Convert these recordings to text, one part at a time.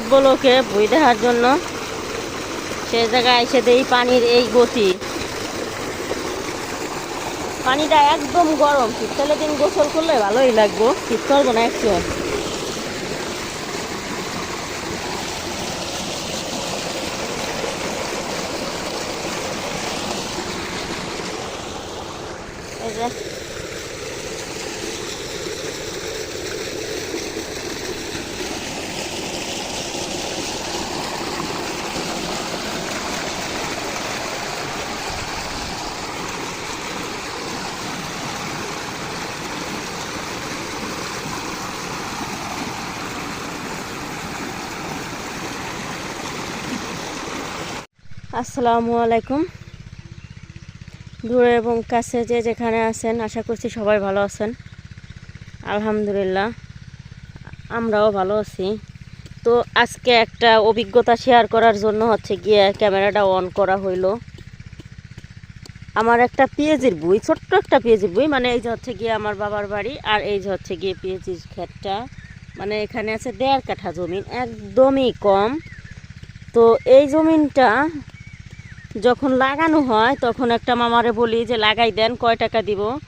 ক্ষেতগুলোকে বই দেখার জন্য সে জায়গায় এসে দেই পানির এই গতি। পানিটা একদম গরম। শীতকালে দিন গোসল করলে ভালোই লাগবো। শীত করব না একটু এই যে আসসালামু আলাইকুম। দূরে এবং কাছে যে যেখানে আছেন, আশা করছি সবাই ভালো আছেন। আলহামদুলিল্লাহ, আমরাও ভালো আছি। তো আজকে একটা অভিজ্ঞতা শেয়ার করার জন্য হচ্ছে গিয়ে ক্যামেরাটা অন করা হইল। আমার একটা পিএজির বই, ছোট্ট একটা পিএজির বই মানে এই যে হচ্ছে গিয়ে আমার বাবার বাড়ি আর এই যে হচ্ছে গিয়ে পিএজির ক্ষেতটা। মানে এখানে আছে দেড় কাঠা জমিন একদমই কম। তো এই জমিনটা যখন লাগানো হয়, তখন একটা মামারে বলি যে, লাগাই দেন, কয় টাকা দিব?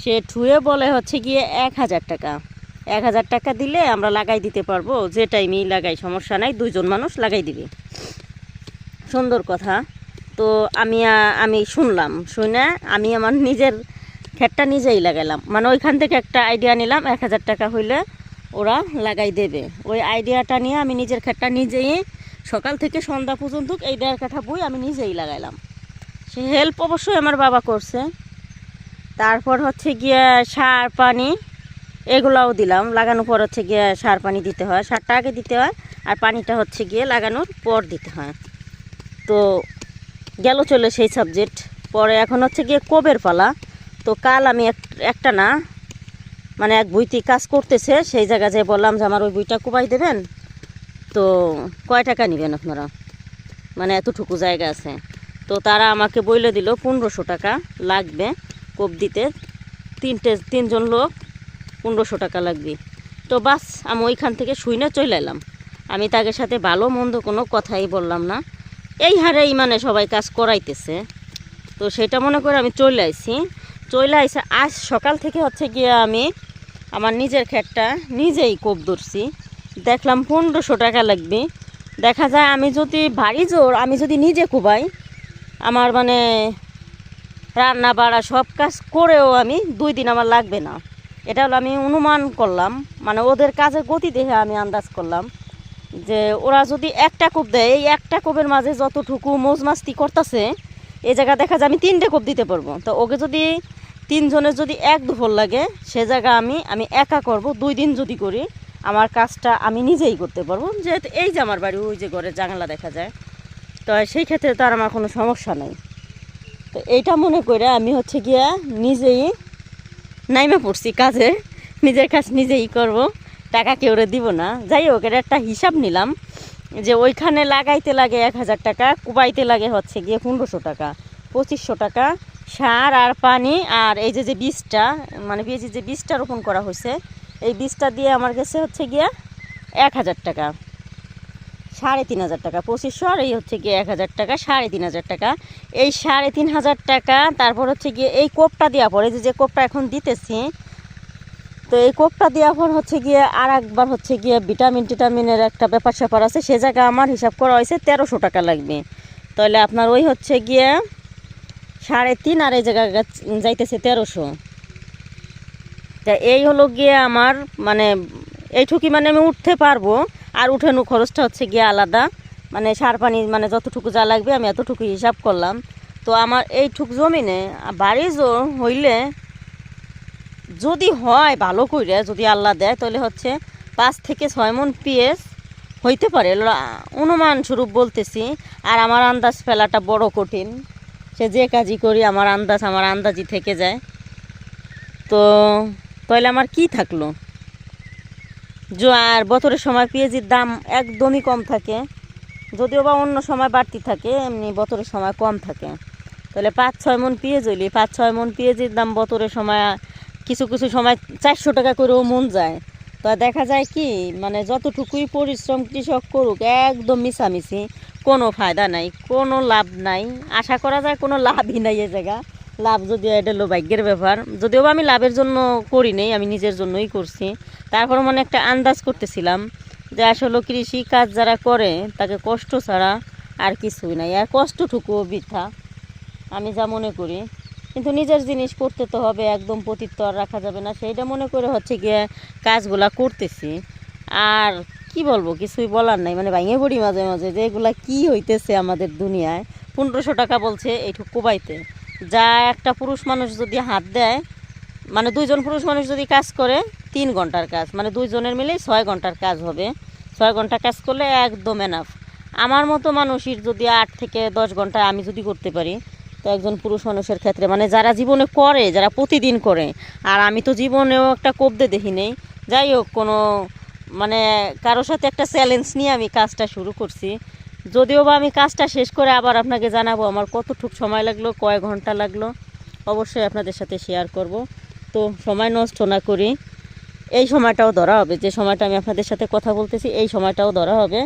সে ঠুয়ে বলে হচ্ছে গিয়ে, এক হাজার টাকা। এক হাজার টাকা দিলে আমরা লাগাই দিতে পারব, যে টাইমেই লাগাই, সমস্যা নাই, দুইজন মানুষ লাগাই দিবে। সুন্দর কথা। তো আমি আমি শুনলাম, শুনে আমি আমার নিজের ক্ষেতটা নিজেই লাগাইলাম মানে ওইখান থেকে একটা আইডিয়া নিলাম, এক হাজার টাকা হইলে ওরা লাগাই দেবে। ওই আইডিয়াটা নিয়ে আমি নিজের ক্ষেতটা নিজেই সকাল থেকে সন্ধ্যা পর্যন্ত এই দেড় কাঠা বই আমি নিজেই লাগাইলাম। সে হেল্প অবশ্যই আমার বাবা করছে। তারপর হচ্ছে গিয়ে সার, পানি এগুলাও দিলাম। লাগানোর পর হচ্ছে গিয়ে সার, পানি দিতে হয়। সারটা আগে দিতে হয় আর পানিটা হচ্ছে গিয়ে লাগানোর পর দিতে হয়। তো গেল চলে সেই সাবজেক্ট পরে এখন হচ্ছে গিয়ে কবের পালা? তো কাল আমি এক- একটা না মানে এক বইটি কাজ করতেছে। সেই জায়গা যেয়ে বললাম যে, আমার ওই বইটা কুবাই দেবেন? তো কয় টাকা নেবেন আপনারা? মানে এতটুকু জায়গা আছে। তো তারা আমাকে বইলে দিল, পনেরোশো টাকা লাগবে কোপ দিতে। তিনটে, তিনজন লোক, পনেরোশো টাকা লাগবে। তো বাস, আমি ওইখান থেকে শুই না চলে এলাম। আমি তাদের সাথে ভালো মন্দ কোনো কথাই বললাম না। এই হারেই মানে সবাই কাজ করাইতেছে। তো সেটা মনে করে আমি চলে আইছি। চলে আইসে আজ সকাল থেকে হচ্ছে গিয়ে আমি আমার নিজের ক্ষেতটা নিজেই কোপ ধরছি। দেখলাম পনেরোশো টাকা লাগবে। দেখা যায় আমি যদি ভারী জোর, আমি যদি নিজে কুবাই, আমার মানে রান্না বাড়া সব কাজ করেও আমি দুই দিন আমার লাগবে না। এটা হলো আমি অনুমান করলাম মানে ওদের কাজের গতি দেখে আমি আন্দাজ করলাম যে ওরা যদি একটা কোপ দেয়, এই একটা কোপের মাঝে যতটুকু মোজ মাস্তি করতেছে, এই জায়গা দেখা যায় আমি তিনটে কোপ দিতে পারব। তো ওকে যদি তিনজনের যদি এক দুপুর লাগে, সে জায়গা আমি আমি একা করব, দুই দিন যদি করি আমার কাজটা আমি নিজেই করতে পারব। যেহেতু এই যে আমার বাড়ি, ওই যে ঘরে জানালা দেখা যায়, তো সেই ক্ষেত্রে তো আর আমার কোনো সমস্যা নেই। তো এইটা মনে করে আমি হচ্ছে গিয়া নিজেই নাইমে পড়ছি কাজে নিজের কাজ নিজেই করব। টাকা কেউ দিব না। যাই হোক এটা একটা হিসাব নিলাম যে ওইখানে লাগাইতে লাগে এক হাজার টাকা, কুবাইতে লাগে হচ্ছে গিয়ে পনেরোশো টাকা, পঁচিশশো টাকা। সার আর পানি আর এই যে যে বীজটা মানে বীজের যে বীজটা রোপণ করা হয়েছে এই বীজটা দিয়ে আমার কাছে হচ্ছে গিয়া এক হাজার টাকা, সাড়ে তিন হাজার টাকা, পঁচিশশো আর এই হচ্ছে গিয়ে এক হাজার টাকা, সাড়ে তিন হাজার টাকা। এই সাড়ে তিন হাজার টাকা, তারপর হচ্ছে গিয়ে এই কোপটা দেওয়া পরে যে যে কোপটা এখন দিতেছি, তো এই কোপটা দেওয়ার পর হচ্ছে গিয়ে আর একবার হচ্ছে গিয়ে ভিটামিন টিটামিনের একটা ব্যাপার স্যাপার আছে, সে জায়গা আমার হিসাব করা হয়েছে তেরোশো টাকা লাগবে। তাহলে আপনার ওই হচ্ছে গিয়ে সাড়ে তিন আর এই জায়গায় গেছ- যাইতেছে তেরোশো। তা এই হলো গিয়ে আমার মানে এইটুকি মানে আমি উঠতে পারব। আর উঠানো খরচটা হচ্ছে গিয়ে আলাদা। মানে সার পানি মানে যতটুকু যা লাগবে আমি এতটুকু হিসাব করলাম। তো আমার এইটুক জমিনে বাড়ি জোর হইলে যদি হয় ভালো করে যদি আল্লাহ দেয়, তাহলে হচ্ছে পাঁচ থেকে ছয় মন পিএস হইতে পারে। অনুমান স্বরূপ বলতেছি। আর আমার আন্দাজ ফেলাটা বড় কঠিন। সে যে কাজই করি, আমার আন্দাজ, আমার আন্দাজই থেকে যায়। তো তাহলে আমার কি থাকল? আর বছরের সময় পেঁয়াজির দাম একদমই কম থাকে। যদিও বা অন্য সময় বাড়তি থাকে, এমনি বছরের সময় কম থাকে। তাহলে পাঁচ, ছয় মন পেঁয়াজ হইলে পাঁচ, ছয় মন পেঁয়াজের দাম বছরের সময়, কিছু কিছু সময় চারশো টাকা করেও মন যায়। তো দেখা যায় কি মানে যতটুকুই পরিশ্রম কৃষক করুক, একদম মিশামিশি, কোনো ফায়দা নাই, কোনো লাভ নাই। আশা করা যায় কোনো লাভই নাই এ জায়গা। লাভ যদিও এটা হলো ভাগ্যের ব্যাপার। যদিও আমি লাভের জন্য করি নাই, আমি নিজের জন্যই করছি। তারপর মানে একটা আন্দাজ করতেছিলাম যে আসলে কৃষি কাজ যারা করে, তাকে কষ্ট ছাড়া আর কিছুই নাই। আর কষ্টটুকুও বৃথা, আমি যা মনে করি। কিন্তু নিজের জিনিস করতে তো হবে, একদম পতিত আর রাখা যাবে না। সেইটা মনে করে হচ্ছে গিয়ে কাজগুলা করতেছি। আর কি বলব, কিছুই বলার নাই। মানে ভাঙে পড়ি মাঝে মাঝে যে এগুলা কি হইতেছে আমাদের দুনিয়ায়। পনেরোশো টাকা বলছে, এইটুকু কুবাইতে। যা একটা পুরুষ মানুষ যদি হাত দেয় মানে দুইজন পুরুষ মানুষ যদি কাজ করে, তিন ঘণ্টার কাজ মানে দুইজনের মিলে ছয় ঘণ্টার কাজ হবে। ছয় ঘণ্টা কাজ করলে একদম এনাফ আমার মতো মানুষের যদি আট থেকে দশ ঘণ্টা আমি যদি করতে পারি, তো একজন পুরুষ মানুষের ক্ষেত্রে মানে যারা জীবনে করে, যারা প্রতিদিন করে, আর আমি তো জীবনেও একটা কবদে দেখি নেই। যাই হোক, কোনো মানে কারোর সাথে একটা চ্যালেঞ্জ নিয়ে আমি কাজটা শুরু করছি। যদিও বা আমি কাজটা শেষ করে আবার আপনাকে জানাব, আমার কতটুক সময় লাগল, কয় ঘণ্টা লাগল, অবশ্যই আপনাদের সাথে শেয়ার করব। তো সময় নষ্ট না করি। এই সময়টাও ধরা হবে, যে সময়টা আমি আপনাদের সাথে কথা বলতেছি, এই সময়টাও ধরা হবে।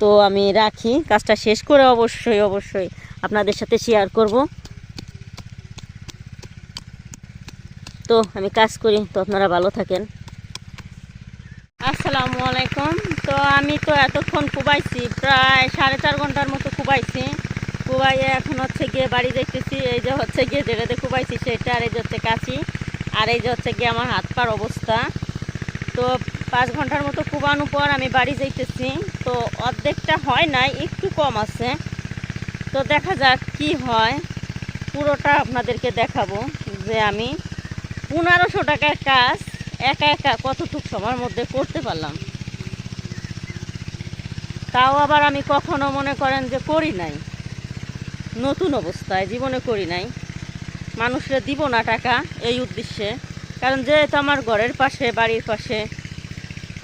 তো আমি রাখি, কাজটা শেষ করে অবশ্যই অবশ্যই আপনাদের সাথে শেয়ার করব। তো আমি কাজ করি, তো আপনারা ভালো থাকেন। আলাইকুম তো আমি তো এতক্ষণ কুবাইছি প্রায় সাড়ে চার ঘণ্টার মতো কুবাইছি কুবাইয়ে এখন হচ্ছে গিয়ে বাড়ি দেখতেছি এই যে হচ্ছে গিয়ে যেটাতে কুবাইছি সেটা, আর এই যে হচ্ছে কাছি আর এই যে হচ্ছে গিয়ে আমার হাত পার অবস্থা। তো পাঁচ ঘণ্টার মতো কুবানোর পর আমি বাড়ি যাইতেছি। তো অর্ধেকটা হয় নাই, একটু কম আছে। তো দেখা যাক কি হয়। পুরোটা আপনাদেরকে দেখাবো যে আমি পনেরোশো টাকার কাজ একা একা কতটুক সময়ের মধ্যে করতে পারলাম। তাও আবার আমি কখনো মনে করেন যে করি নাই। নতুন অবস্থায় জীবনে করি নাই। মানুষরা দিব না টাকা এই উদ্দেশ্যে। কারণ যেহেতু আমার ঘরের পাশে, বাড়ির পাশে।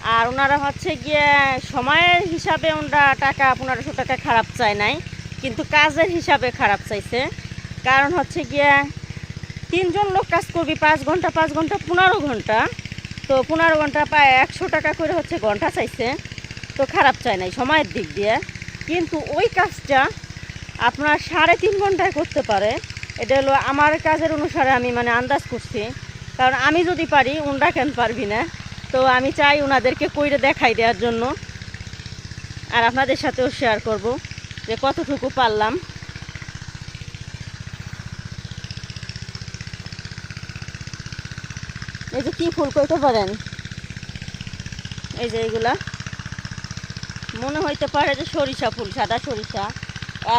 আর ওনারা হচ্ছে গিয়ে সময়ের হিসাবে ওনারা টাকা পনেরোশো টাকা খারাপ চায় নাই। কিন্তু কাজের হিসাবে খারাপ চাইছে। কারণ হচ্ছে গিয়ে তিনজন লোক কাজ করবি, পাঁচ ঘণ্টা পাঁচ ঘণ্টা, পনেরো ঘণ্টা। তো পনেরো ঘণ্টা প্রায় একশো টাকা করে হচ্ছে ঘণ্টা চাইছে। তো খারাপ চায় নাই সময়ের দিক দিয়ে। কিন্তু ওই কাজটা আপনার সাড়ে তিন ঘন্টায় করতে পারে। এটা হলো আমার কাজের অনুসারে আমি মানে আন্দাজ করছি। কারণ আমি যদি পারি ওনরা কেন পারবি না? তো আমি চাই ওনাদেরকে কইরে দেখাই দেওয়ার জন্য। আর আপনাদের সাথেও শেয়ার করব যে কতটুকু পারলাম। এই যে কী ফুল করতে পারেন? এই যে এইগুলা। মনে হইতে পারে যে সরিষা ফুল, সাদা সরিষা।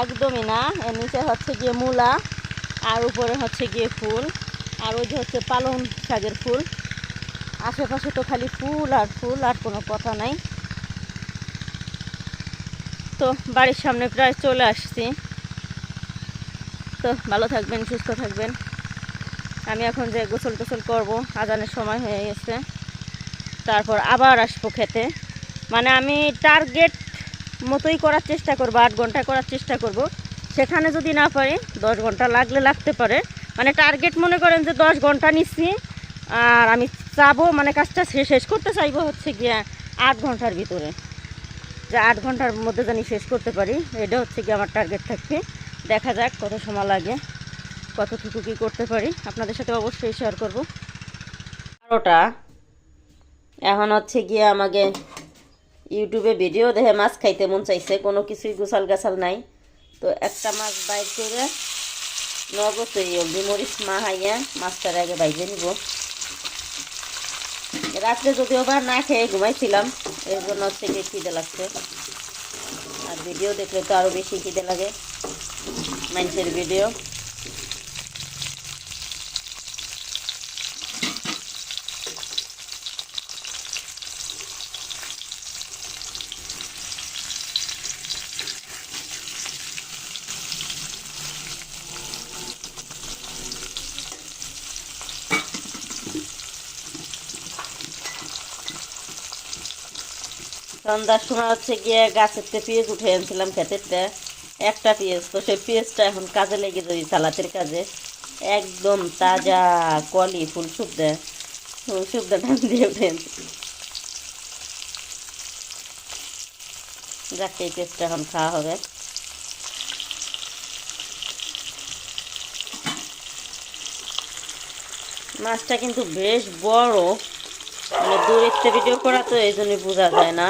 একদমই না। এর নিচে হচ্ছে গিয়ে মূলা, আর উপরে হচ্ছে গিয়ে ফুল, আর ওই যে হচ্ছে পালং শাকের ফুল। আশেপাশে তো খালি ফুল আর ফুল, আর কোনো কথা নাই। তো বাড়ির সামনে প্রায় চলে আসছি। তো ভালো থাকবেন, সুস্থ থাকবেন। আমি এখন যে গোসল টোসল করব, আজানের সময় হয়ে গেছে। তারপর আবার আসব খেতে। মানে আমি টার্গেট মতোই করার চেষ্টা করব, আট ঘণ্টা করার চেষ্টা করব। সেখানে যদি না পারি, দশ ঘণ্টা লাগলে লাগতে পারে। মানে টার্গেট মনে করেন যে দশ ঘণ্টা নিচ্ছি, আর আমি চাবো মানে কাজটা শেষ করতে চাইব হচ্ছে গিয়ে আট ঘণ্টার ভিতরে। যে আট ঘণ্টার মধ্যে জানি শেষ করতে পারি। এটা হচ্ছে গিয়ে আমার টার্গেট থাকবে। দেখা যাক কত সময় লাগে, কতটুকু কী করতে পারি। আপনাদের সাথে অবশ্যই শেয়ার করব। বারোটা। এখন হচ্ছে গিয়ে আমাকে ইউটিউবে ভিডিও দেখে মাছ খাইতে মন চাইছে, কোনো কিছুই গোছাল গাছাল নাই। তো একটা মাছ বাইর করে নগদ হলদি মরিচ মা হাইয়া মাছটার আগে বাইজে নিব। রাত্রে যদিও বা না খেয়ে ঘুমাইছিলাম, এর জন্য গিয়ে খিদে লাগছে। আর ভিডিও দেখলে তো আরও বেশি খিদে লাগে, মানুষের ভিডিও। সন্ধ্যার সময় হচ্ছে গিয়ে গাছের তে পেঁয়াজ উঠে আনছিলাম ক্ষেতেরটা একটা পেঁয়াজ। তো সেই পেঁয়াজটা এখন কাজে লেগে যাই সালাতের কাজে। একদম তাজা কলি, ফুল শুদ্ধা। ফুল শুদ্ধা টান দিয়ে উঠে যাকে, এই পেঁয়াজটা এখন খাওয়া হবে। মাছটা কিন্তু বেশ বড়। মানে দূরের ভিডিও করা তো এই জন্য বোঝা যায় না।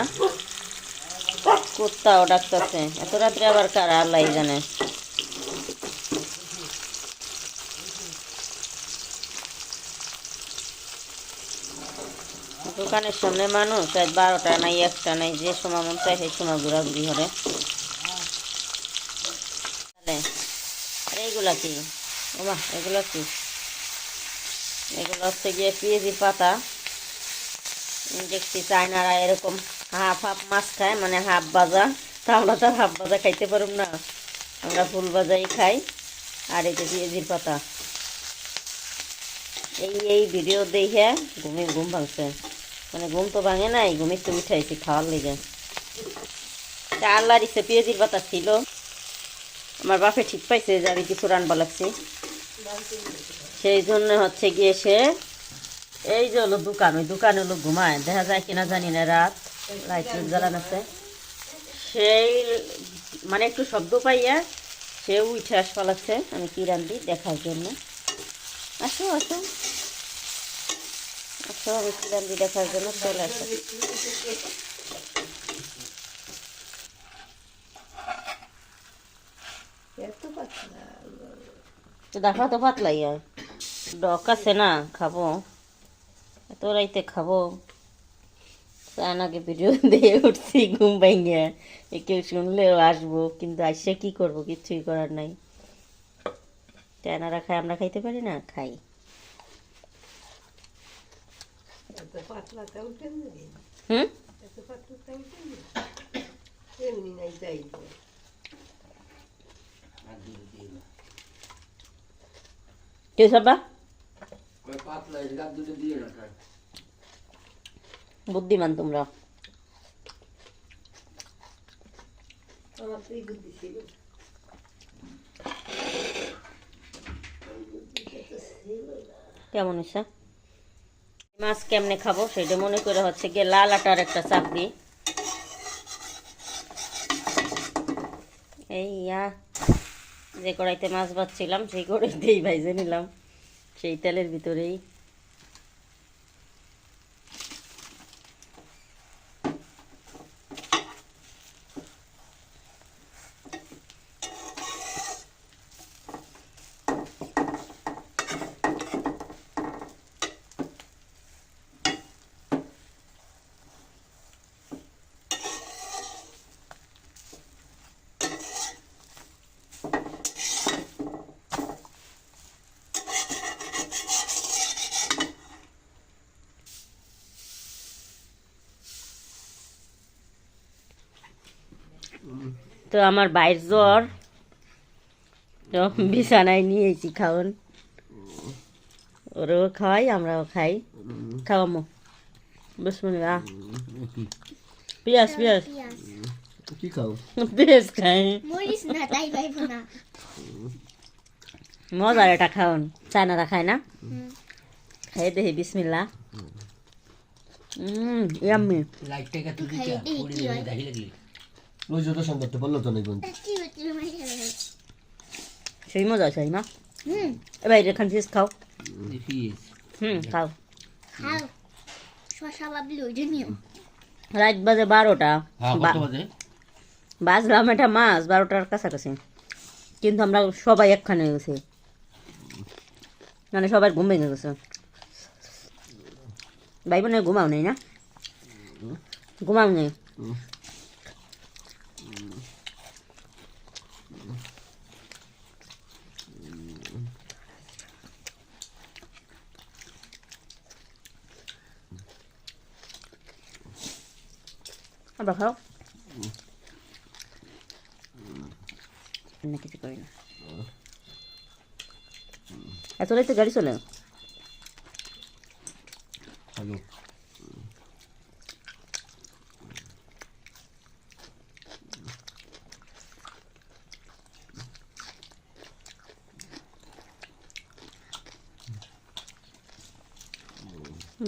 কুত্তাও ডাকতেছে। এত রাত্রে আবার কারা আল্লাহ জানে। দোকানের সামনে মানুষ বারোটা নাই, একটা নাই, যে সময় মন চাই সেই সময় ঘোরাঘুরি করে। এইগুলা কি? ওমা, এগুলো কি? এগুলো হচ্ছে গিয়ে পেঁয়াজি পাতা। দেখছি চায়নারা এরকম হাফ হাফ মাছ খায় মানে হাফ ভাজা। তা আমরা তো হাফ ভাজা খাইতে পারব না। আমরা ফুল ভাজাই খাই। আর এই যে পেঁয়াজির পাতা। এই এই ভিডিও দেখে ঘুমে ঘুম ভাঙছে। মানে ঘুম তো ভাঙে নাই, ঘুমে তো উঠাইছি খাওয়ার লেগে। তা আল্লাহর ইচ্ছে পেঁয়াজির পাতা ছিল। আমার বাপে ঠিক পাইছে যে আমি কিছু রান্না লাগছি সেই জন্য হচ্ছে গিয়ে সে এই যে হলো দোকান, ওই দোকান হলো ঘুমায়। দেখা যায় কিনা জানি না, রাত লাইট জ্বালান আছে। সেই মানে একটু শব্দ পাইয়া সে উঠে আস পালাচ্ছে আমি কি রান্ধি দেখার জন্য। আসো আসো। আসো, আমি কি রান্ধি দেখার জন্য, চলে আসো। দেখা তো পাতলাই ডক আছে না, খাব। এত রাইতে খাব চায়নাকে ভিডিও দিয়ে উঠছি ঘুম ভেঙে। কেউ শুনলেও আসব কিন্তু আসছে কি করব কিছুই করার নাই। চায়নারা খায় আমরা খাইতে পারি না? খাই। হুম? এত পাতলা চাউল কেমনি? এমনি নাই যাই তো। কে সবা বুদ্ধিমান তোমরা। এই। কেমন হয়েছে? মাছ কেমনে খাব সেটা মনে করে হচ্ছে গিয়ে লাল আটার একটা চাকরি এই ইয়া যে কড়াইতে মাছ ভাজছিলাম সেই কড়াইতেই ভাইজে নিলাম। সেই তেলের ভিতরেই তো আমার বাইর জ্বর। তো বিছানায় নিয়েছি খাওন ওরাও খাওয়াই আমরাও খাই। খাওয়ামো। বিসমিল্লা পেঁয়াজ পেঁয়াজ। কি খাও? পেঁয়াজ খাই। মরিস না তাই পাইব না। মজার এটা খাওন চায়নারা খায় না? খাই দেখি বিসমিল্লা হুম ইয়াম্মি। লাইটটাকে তুই কি দেখি লাগলি ওই যত সম্পর্কে বলল তো খাবে সেই মজা সেই না হুম। এবার এখান ফিস খাও। হুম খাও। খাও। শশা বাবলি ওই জন্যও রাত বাজে বারোটা। হ্যাঁ বাজলাম এটা মাছ বারোটার কাছাকাছি। কিন্তু আমরা সবাই একখানে গেছি মানে সবার ঘুম ভেঙে গেছে। ভাই বোনে ঘুমাও নেই না? ঘুমাও নেই। আবার খাও না কিছু করি না এত রাইতে গাড়ি চলে হ্যালো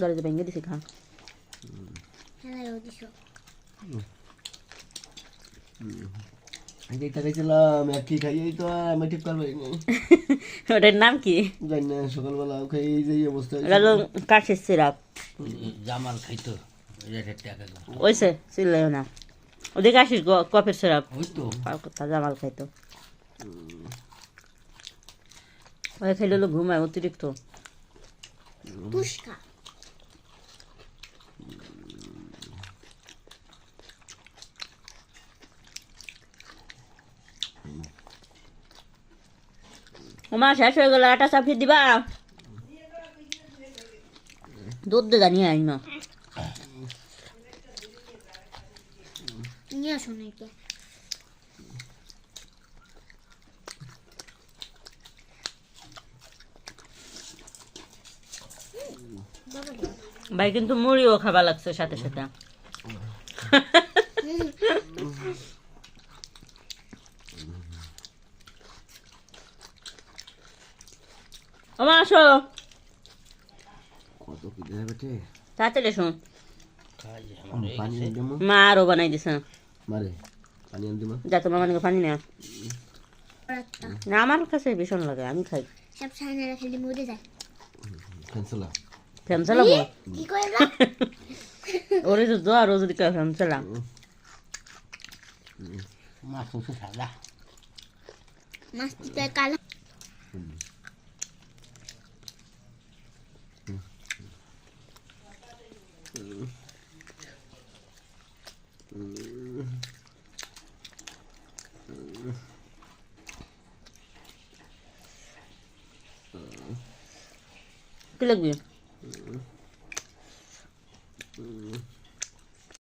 গাড়িতে ভেঙে দিছি খা হ্যালো দিছো এইটা খাইছিলাম এক কি খাই এই তো আর আমি ঠিক পারব ওটার নাম কি? জানি না সকালবেলা খাই এই যে অবস্থা এটা হলো কাঠের সিরাপ। জামাল খাইতো এটা টাকা ওইসে চিল্লাইও না। ওদিকে আসিস কফের সিরাপ? ওই তো। আর কথা জামাল খাইতো। ওই খাইলে ঘুমায় অতিরিক্ত। ওমা শেষ হয়ে গেল আটা চাপিয়ে দিবা? দুধ দিয়ে জানিয়ে আই না। নিয়ে আসো নাকি? ভাই কিন্তু মুড়িও খাবার লাগছে সাথে সাথে ওমা আসো কত কি দেয় বেটে তাড়াতাড়ি এসো মা? আরও বানাই দিছে। যা তোমার মানে পানি নেওয়া না আমার কাছে ভীষণ লাগে আমি খাই। সব সাইনে রাখলে মরে যায়। ক্যান্সেল ফ্যান চালাবো কি করে ওরে তো চালা মাছ সাদা। মাছটা কালো। কি লাগবে